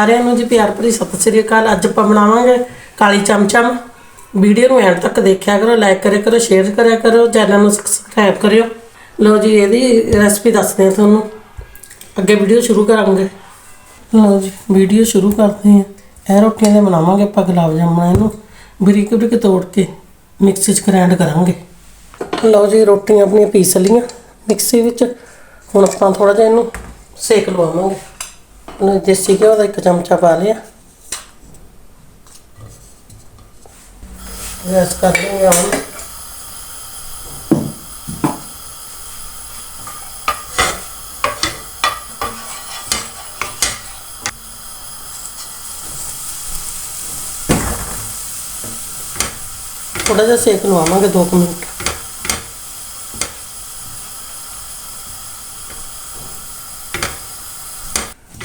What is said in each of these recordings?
ਸਾਰਿਆਂ ਨੂੰ ਜੀ ਪਿਆਰ ਭਰੀ ਸਤਿ ਸ੍ਰੀ ਅਕਾਲ। ਅੱਜ ਆਪਾਂ ਬਣਾਵਾਂਗੇ ਕਾਲੀ ਚਮਚਮ। ਵੀਡੀਓ ਨੂੰ ਐਂਡ ਤੱਕ ਦੇਖਿਆ ਕਰੋ ਲਾਈਕ ਕਰਿਆ ਕਰੋ ਸ਼ੇਅਰ ਕਰਿਆ ਕਰੋ ਚੈਨਲ ਨੂੰ ਸਬਸਕ੍ਰਾਈਬ ਕਰਿਓ। ਲਓ ਜੀ, ਇਹਦੀ ਰੈਸਪੀ ਦੱਸਦੇ ਹਾਂ ਤੁਹਾਨੂੰ। ਅੱਗੇ ਵੀਡੀਓ ਸ਼ੁਰੂ ਕਰਾਂਗੇ। ਲਓ ਜੀ, ਵੀਡੀਓ ਸ਼ੁਰੂ ਕਰਦੇ ਹਾਂ। ਇਹ ਰੋਟੀਆਂ ਦੇ ਬਣਾਵਾਂਗੇ ਆਪਾਂ ਗੁਲਾਬ ਜਾਮੁਨ ਇਹਨੂੰ। ਬਰੀਕ ਬਰੀਕ ਤੋੜ ਕੇ ਮਿਕਸੀ 'ਚ ਗ੍ਰਾਈਂਡ ਕਰਾਂਗੇ। ਲਓ ਜੀ, ਰੋਟੀਆਂ ਆਪਣੀਆਂ ਪੀਸ ਲਈਆਂ। ਮਿਕਸੀ ਵਿੱਚ ਹੁਣ ਆਪਾਂ ਥੋੜਾ ਜਿਹਾ ਇਹਨੂੰ ਸੇਕ ਲਵਾਵਾਂਗੇ। ਉਹਨੇ ਦੇਸੀ ਘਿਓ ਦਾ ਇੱਕ ਚਮਚਾ ਪਾ ਲਿਆ ਗੈਸ ਕਰ ਲਵਾਂਗੇ ਹੁਣ ਥੋੜਾ ਜਿਹਾ ਸੇਕ ਲਵਾਵਾਂਗੇ 2 ਮਿੰਟ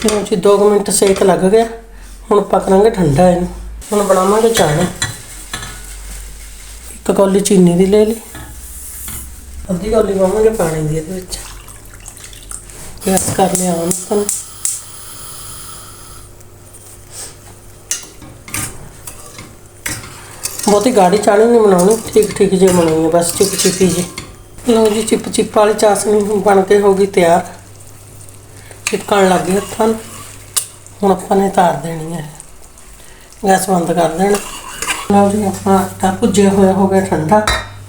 ਚਲੋ ਜੀ 2 ਮਿੰਟ ਸੇਕ ਲੱਗ ਗਿਆ। ਹੁਣ ਆਪਾਂ ਠੰਡਾ ਇਹਨੂੰ। ਹੁਣ ਬਣਾਵਾਂਗੇ ਚਾਹ ਇੱਕ ਕੌਲੀ ਚੀਨੀ ਦੀ ਲੈ ਲਈ। ਅੱਧੀ ਕੌਲੀ ਪਾਵਾਂਗੇ ਪਾਣੀ ਦੀ ਇਹਦੇ ਵਿੱਚ। ਗੈਸ ਕਰ ਲਿਆ ਹੁਣ ਆਪਾਂ ਬਹੁਤੀ ਗਾੜੀ ਚਾਣੀ ਨਹੀਂ ਬਣਾਉਣੀ। ਠੀਕ ਠੀਕ ਜੇ ਬਣਾਉਣੀ ਹੈ ਬਸ ਚਿਪ ਚਿਪੀ ਜੀ ਲਓ ਜੀ, ਚਿਪ ਚਿਪ ਵਾਲੀ ਚਾਸ਼ਨੀ ਬਣ ਕੇ ਹੋ ਗਈ ਤਿਆਰ। ਚਿਪਕਣ ਲੱਗ ਗਈ ਹੱਥਾਂ ਨੂੰ। ਹੁਣ ਆਪਾਂ ਨੇ ਤਾਰ ਦੇਣੀ ਹੈ। ਗੈਸ ਬੰਦ ਕਰ ਦੇਣਾ। ਲਓ ਜੀ ਆਪਣਾ ਆਟਾ ਭੁੱਜਿਆ ਹੋਇਆ ਹੋ ਗਿਆ ਠੰਡਾ।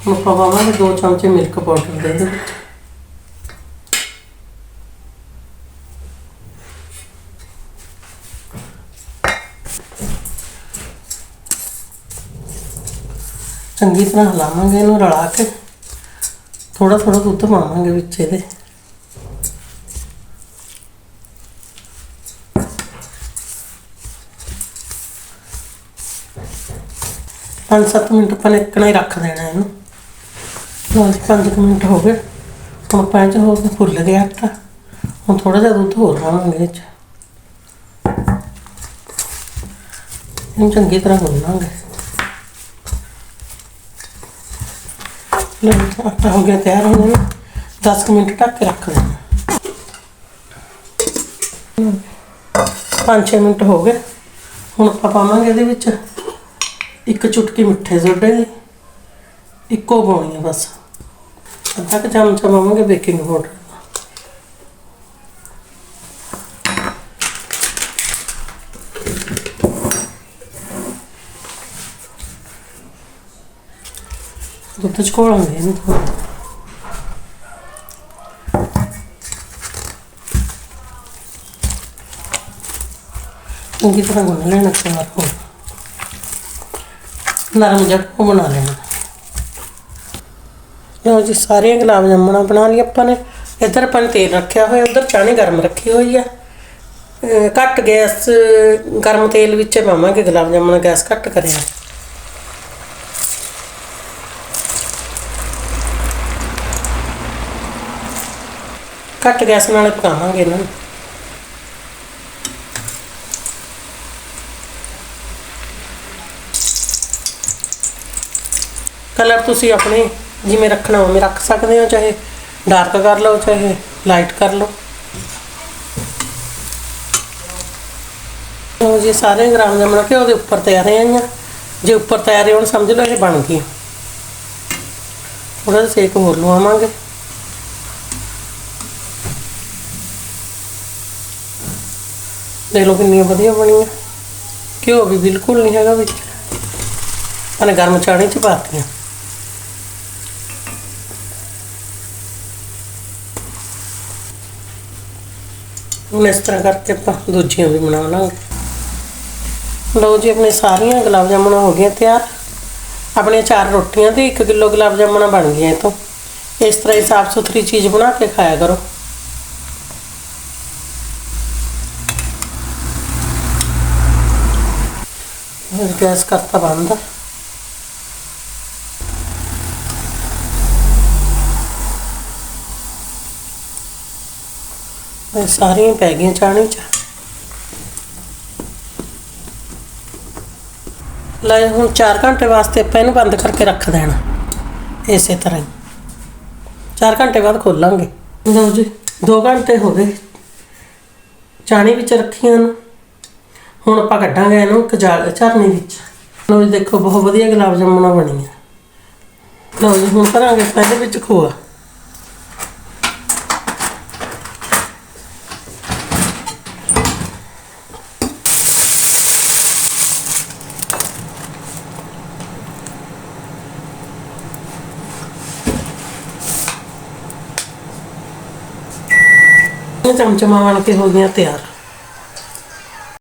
ਹੁਣ ਆਪਾਂ ਪਾਵਾਂਗੇ 2 ਚਮਚੇ ਮਿਲਕ ਪਾਊਡਰ ਦੇ ਦੇ ਚੰਗੀ ਤਰ੍ਹਾਂ ਹਿਲਾਵਾਂਗੇ ਇਹਨੂੰ ਰਲਾ ਕੇ। ਥੋੜਾ ਥੋੜਾ ਦੁੱਧ ਪਾਵਾਂਗੇ ਵਿੱਚ ਇਹਦੇ। ਪੰਜ ਸੱਤ ਮਿੰਟ ਆਪਾਂ ਨੇ ਇੱਕਣਾ ਹੀ ਰੱਖ ਦੇਣਾ ਇਹਨੂੰ। ਲਓ ਜੀ ਪੰਜ ਕੁ ਮਿੰਟ ਹੋ ਗਏ। ਹੁਣ ਪੰਜ ਹੋ ਕੇ ਫੁੱਲ ਗਿਆ ਆਟਾ ਹੁਣ ਥੋੜਾ ਜਿਹਾ ਦੁੱਧ ਹੋਰ ਪਾਵਾਂਗੇ ਇਹ 'ਚ ਇਹਨੂੰ ਚੰਗੀ ਤਰ੍ਹਾਂ ਗੁੰਨਾਂਗੇ ਲਓ ਆਟਾ ਹੋ ਗਿਆ ਤਿਆਰ ਹੋ ਇਹਨੂੰ। 10 ਕੁ ਮਿੰਟ ਢੱਕ ਕੇ ਰੱਖ ਦੇਣਾ। 5-6 ਮਿੰਟ ਹੋ ਗਏ। ਹੁਣ ਆਪਾਂ ਪਾਵਾਂਗੇ ਇਹਦੇ ਵਿੱਚ। ਇੱਕ ਚੁਟਕੀ ਮਿੱਠੇ ਸੋਡੇ ਦੀ ਇੱਕੋ ਪਾਉਣੀ ਹੈ ਬਸ। ਅੱਧਾ ਕੁ ਚਮਚਾ ਪਾਵਾਂਗੇ ਬੇਕਿੰਗ ਪਾਊਡਰ। ਦੁੱਧ ਚ ਘੋਲਾਂਗੇ ਇਹਨੂੰ ਥੋੜ੍ਹਾ। ਚੰਗੀ ਤਰ੍ਹਾਂ ਗੁੰਨ ਲੈਣਾ ਚਾਰ ਨਰਮ ਜਿਹਾ ਉਹ ਬਣਾ ਲੈਣਾ ਲਓ ਜੀ, ਸਾਰੀਆਂ ਗੁਲਾਬ ਜਾਮੁਨਾਂ ਬਣਾ ਲਈ ਆਪਾਂ ਨੇ। ਇੱਧਰ ਆਪਾਂ ਨੇ ਤੇਲ ਰੱਖਿਆ ਹੋਇਆ, ਉਧਰ ਚਾਣੀ ਗਰਮ ਰੱਖੀ ਹੋਈ ਆ। ਘੱਟ ਗੈਸ, ਗਰਮ ਤੇਲ ਵਿੱਚ ਪਾਵਾਂਗੇ ਗੁਲਾਬ ਜਾਮੁਨਾਂ ਗੈਸ ਘੱਟ ਕਰਿਆ। ਘੱਟ ਗੈਸ ਨਾਲ ਪਕਾਵਾਂਗੇ ਇਹਨਾਂ ਨੂੰ। ਕਲਰ ਤੁਸੀਂ ਆਪਣੇ ਜਿਵੇਂ ਰੱਖਣਾ ਉਵੇਂ ਰੱਖ ਸਕਦੇ ਹੋ ਚਾਹੇ ਡਾਰਕ ਕਰ ਲਓ, ਚਾਹੇ ਲਾਈਟ ਕਰ ਲਓ। ਉਹ ਜੀ, ਸਾਰੇ ਗ੍ਰਾਮ ਜਮਣਾ ਕਿ ਉਹਦੇ ਉੱਪਰ ਤਿਆਰ ਆਈਆਂ ਜੇ ਉੱਪਰ ਤਿਆਰ ਹੋਣ, ਸਮਝ ਲਓ ਇਹ ਬਣ ਗਈ ਉਹਦਾ ਸੇਕ ਹੋਰ ਲਵਾਵਾਂਗੇ। ਦੇਖ ਲਓ ਕਿੰਨੀਆਂ ਵਧੀਆ ਬਣੀਆਂ। ਘਿਓ ਵੀ ਬਿਲਕੁਲ ਨਹੀਂ ਹੈਗਾ ਵਿੱਚ। ਅਨੇ ਗਰਮ ਚਾਣੀ ਚ ਪਾਤੀਆਂ ਹੁਣ ਇਸ ਤਰ੍ਹਾਂ ਕਰਕੇ ਆਪਾਂ ਦੂਜੀਆਂ ਵੀ ਬਣਾ ਲਾਂਗੇ। ਲਓ ਜੀ, ਆਪਣੇ ਸਾਰੀਆਂ ਗੁਲਾਬ ਜਾਮੁਨਾਂ ਹੋ ਗਈਆਂ ਤਿਆਰ। ਆਪਣੀਆਂ ਚਾਰ ਰੋਟੀਆਂ ਤੇ 1 ਕਿਲੋ ਗੁਲਾਬ ਜਾਮੁਨਾਂ ਬਣ ਗਈਆਂ ਇਹ ਤੋਂ। ਇਸ ਤਰ੍ਹਾਂ ਹੀ ਸਾਫ਼ ਸੁਥਰੀ ਚੀਜ਼ ਬਣਾ ਕੇ ਖਾਇਆ ਕਰੋ। ਹੁਣ ਗੈਸ ਕਰਤਾ ਬੰਦ। ਇਹ ਸਾਰੀਆਂ ਪੈ ਗਈਆਂ ਚਾਣੀ ਵਿੱਚ ਲੈ ਹੁਣ 4 ਘੰਟੇ ਵਾਸਤੇ ਆਪਾਂ ਇਹਨੂੰ ਬੰਦ ਕਰਕੇ ਰੱਖ ਦੇਣਾ, ਇਸੇ ਤਰ੍ਹਾਂ ਹੀ। 4 ਘੰਟੇ ਬਾਅਦ ਖੋਲਾਂਗੇ। ਲਓ ਜੀ 2 ਘੰਟੇ ਹੋ ਗਏ। ਚਾਣੀ ਵਿੱਚ ਰੱਖੀਆਂ ਨੂੰ ਹੁਣ ਆਪਾਂ ਕੱਢਾਂਗੇ ਇਹਨੂੰ ਕਜਾ ਝਰਨੀ ਵਿੱਚ। ਲਓ ਜੀ, ਦੇਖੋ ਬਹੁਤ ਵਧੀਆ ਗੁਲਾਬ ਜਾਮੁਨਾਂ ਬਣੀਆਂ। ਲਓ ਜੀ, ਹੁਣ ਕਰਾਂਗੇ ਆਪਾਂ ਇਹਦੇ ਵਿੱਚ ਖੋਆ। ਚਮਚਮਾਂ ਬਣ ਕੇ ਹੋ ਗਈਆਂ ਤਿਆਰ।